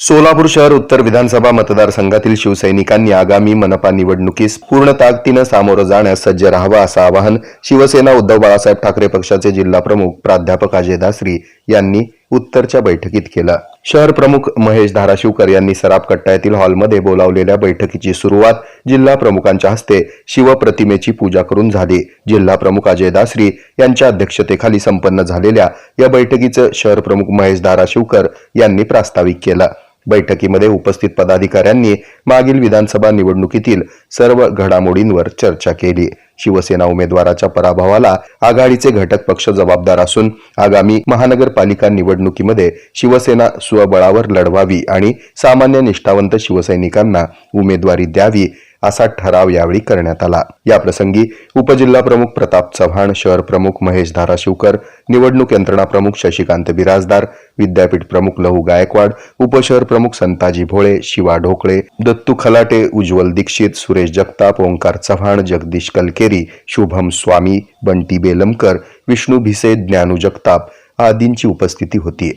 सोलापूर शहर उत्तर विधानसभा मतदारसंघातील शिवसैनिकांनी आगामी मनपा निवडणुकीस पूर्ण ताकदीनं सामोरं जाण्यास सज्ज राहावं असं आवाहन शिवसेना उद्धव बाळासाहेब ठाकरे पक्षाचे जिल्हा प्रमुख प्राध्यापक अजय दासरी यांनी उत्तरच्या बैठकीत केलं. शहर प्रमुख महेश धाराशिवकर यांनी सराफ कट्टा येथील हॉलमध्ये बोलावलेल्या बैठकीची सुरुवात जिल्हा प्रमुखांच्या हस्ते शिवप्रतिमेची पूजा करून झाली. जिल्हा प्रमुख अजय दासरी यांच्या अध्यक्षतेखाली संपन्न झालेल्या या बैठकीचं शहर प्रमुख महेश धाराशिवकर यांनी प्रास्ताविक केलं. बैठकीमध्ये उपस्थित पदाधिकाऱ्यांनी मागील विधानसभा निवडणुकीतील सर्व घडामोडींवर चर्चा केली. शिवसेना उमेदवाराच्या पराभवाला आघाडीचे घटक पक्ष जबाबदार असून आगामी महानगरपालिका निवडणुकीमध्ये शिवसेना स्वबळावर लढवावी आणि सामान्य निष्ठावंत शिवसैनिकांना उमेदवारी द्यावी असा ठराव यावेळी करण्यात आला. याप्रसंगी उपजिल्हा प्रमुख प्रताप चव्हाण शहर प्रमुख महेश धाराशिवकर निवडणूक यंत्रणा प्रमुख शशिकांत बिराजदार विद्यापीठ प्रमुख लहू गायकवाड उपशहर प्रमुख संताजी भोळे शिवा ढोकळे दत्तू खलाटे उज्ज्वल दीक्षित सुरेश जगताप ओंकार चव्हाण जगदीश कलकेरी शुभम स्वामी बंटी बेलमकर विष्णू भिसे ज्ञानू जगताप आदींची उपस्थिती होती.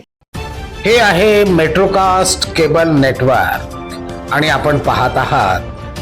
हे आहे मेट्रोकास्ट केबल नेटवर्क आणि आपण पाहत आहात